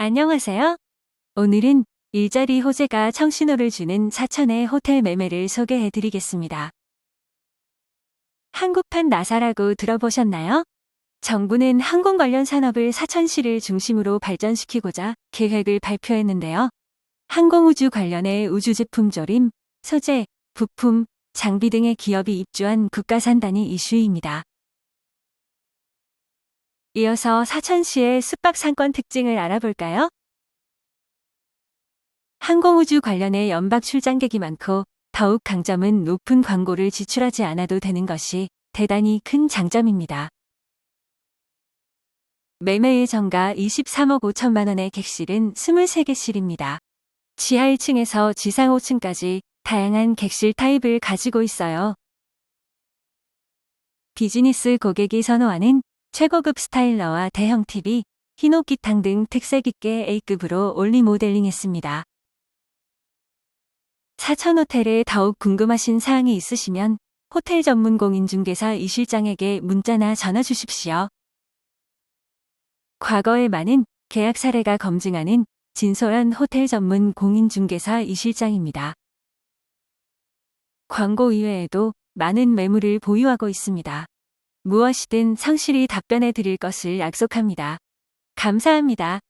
안녕하세요. 오늘은 일자리 호재가 청신호를 주는 사천의 호텔 매매를 소개해 드리겠습니다. 한국판 나사라고 들어보셨나요? 정부는 항공 관련 산업을 사천시를 중심으로 발전시키고자 계획을 발표했는데요. 항공우주 관련해 우주제품 조림, 소재, 부품, 장비 등의 기업이 입주한 국가산단이 이슈입니다. 이어서 사천시의 숙박 상권 특징을 알아볼까요? 항공우주 관련해 연박 출장객이 많고 더욱 강점은 높은 광고를 지출하지 않아도 되는 것이 대단히 큰 장점입니다. 매매 예정가 23억 5천만 원의 객실은 23개실입니다. 지하 1층에서 지상 5층까지 다양한 객실 타입을 가지고 있어요. 비즈니스 고객이 선호하는 최고급 스타일러와 대형 TV, 흰옥기탕 등 특색 있게 A급으로 올리 모델링했습니다. 사천호텔에 더욱 궁금하신 사항이 있으시면 호텔 전문 공인중개사 이 실장에게 문자나 전화 주십시오. 과거에 많은 계약 사례가 검증하는 진솔한 호텔 전문 공인중개사 이 실장입니다. 광고 이외에도 많은 매물을 보유하고 있습니다. 무엇이든 성실히 답변해 드릴 것을 약속합니다. 감사합니다.